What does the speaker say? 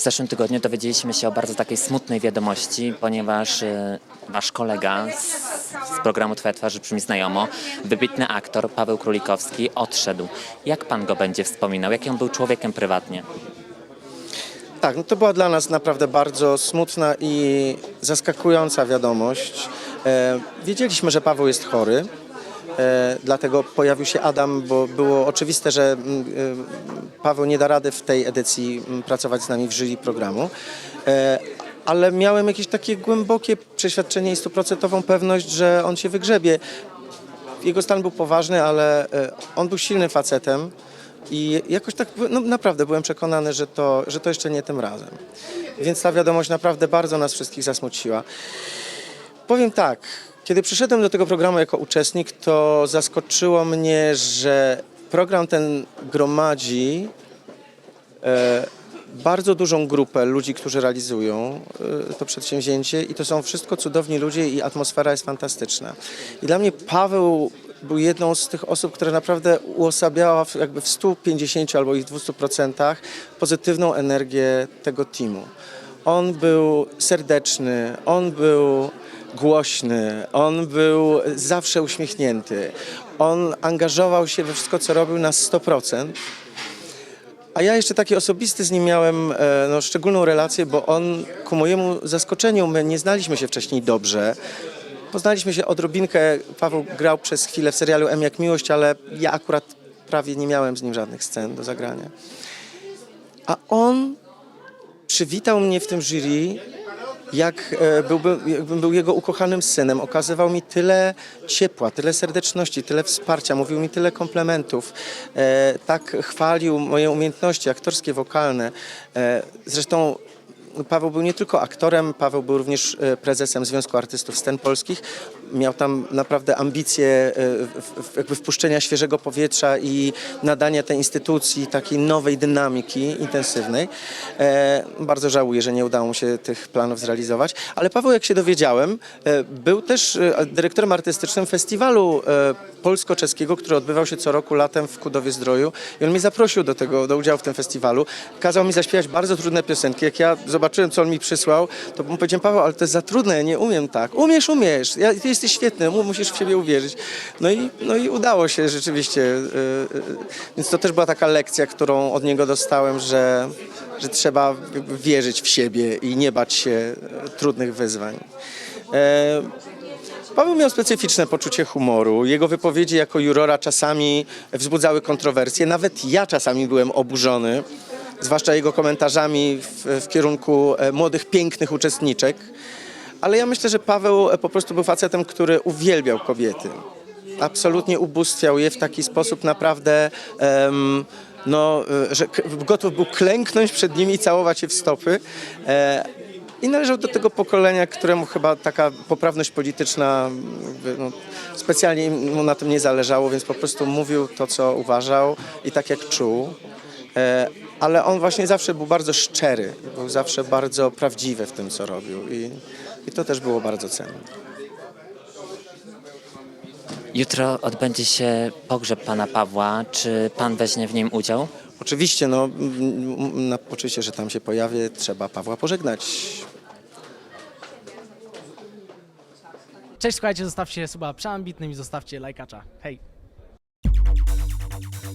W zeszłym tygodniu dowiedzieliśmy się o bardzo takiej smutnej wiadomości, ponieważ e, wasz kolega z, programu Twoja twarz brzmi znajomo, wybitny aktor Paweł Królikowski odszedł. Jak pan go będzie wspominał? Jaki on był człowiekiem prywatnie? Tak, no to była dla nas naprawdę bardzo smutna i zaskakująca wiadomość. E, wiedzieliśmy, że Paweł jest chory, dlatego pojawił się Adam, bo było oczywiste, że mm, e, Paweł nie da rady w tej edycji mm, pracować z nami w jury programu. E, ale miałem jakieś takie głębokie przeświadczenie i stuprocentową pewność, że on się wygrzebie. Jego stan był poważny, ale e, on był silnym facetem. I jakoś tak, no naprawdę byłem przekonany, że to, że to jeszcze nie tym razem. Więc ta wiadomość naprawdę bardzo nas wszystkich zasmuciła. Powiem tak, kiedy przyszedłem do tego programu jako uczestnik, to zaskoczyło mnie, że program ten gromadzi e, bardzo dużą grupę ludzi, którzy realizują e, to przedsięwzięcie i to są wszystko cudowni ludzie i atmosfera jest fantastyczna. I dla mnie Paweł był jedną z tych osób, która naprawdę uosabiała w- jakby w 150 albo i w 200% pozytywną energię tego teamu. On był serdeczny, on był głośny, on był zawsze uśmiechnięty. On angażował się we wszystko, co robił na 100%. A ja jeszcze taki osobisty z nim miałem e, no, szczególną relację, bo on ku mojemu zaskoczeniu, my nie znaliśmy się wcześniej dobrze. Poznaliśmy się odrobinkę, Paweł grał przez chwilę w serialu M jak miłość, ale ja akurat prawie nie miałem z nim żadnych scen do zagrania. A on przywitał mnie w tym jury, jak e, byłby, jakbym był jego ukochanym synem. Okazywał mi tyle ciepła, tyle serdeczności, tyle wsparcia, mówił mi tyle komplementów. E, tak chwalił moje umiejętności aktorskie, wokalne. E, zresztą Paweł był nie tylko aktorem, Paweł był również e, prezesem Związku Artystów Scen Polskich. Miał tam naprawdę ambicje e, jakby wpuszczenia świeżego powietrza i nadania tej instytucji takiej nowej dynamiki intensywnej. E, Bardzo żałuję, że nie udało mu się tych planów zrealizować. Ale Paweł, jak się dowiedziałem, był też dyrektorem artystycznym festiwalu polsko-czeskiego, który odbywał się co roku latem w Kudowie Zdroju. I on mnie zaprosił do tego, do udziału w tym festiwalu. Kazał mi zaśpiewać bardzo trudne piosenki. Jak ja zobaczyłem, co on mi przysłał, to mu powiedziałem, Paweł, ale to jest za trudne, ja nie umiem tak. Umiesz, umiesz, ja, ty jesteś świetny, mu- musisz w siebie uwierzyć. No i, no i udało się rzeczywiście. y, y, Więc to też była taka lekcja, którą od niego dostałem, że, że trzeba wierzyć w siebie i nie bać się trudnych wyzwań. E, Paweł miał specyficzne poczucie humoru. Jego wypowiedzi jako jurora czasami wzbudzały kontrowersje. Nawet ja czasami byłem oburzony, zwłaszcza jego komentarzami w, w kierunku e, młodych, pięknych uczestniczek. Ale ja myślę, że Paweł e, po prostu był facetem, który uwielbiał kobiety. Absolutnie ubóstwiał je w taki sposób naprawdę, no, e, że gotów był klęknąć przed nimi i całować je w stopy. E, i należał do tego pokolenia, któremu chyba taka poprawność polityczna no, specjalnie mu na tym nie zależało, więc po prostu mówił to, co uważał i tak jak czuł. E, ale on właśnie zawsze był bardzo szczery, był zawsze bardzo prawdziwy w tym, co robił i, i to też było bardzo cenne. Jutro odbędzie się pogrzeb pana Pawła. Czy pan weźmie w nim udział? Oczywiście, no, na, oczywiście, że tam się pojawię, trzeba Pawła pożegnać. Cześć, słuchajcie, zostawcie suba przeambitnym i zostawcie lajkacza. Hej!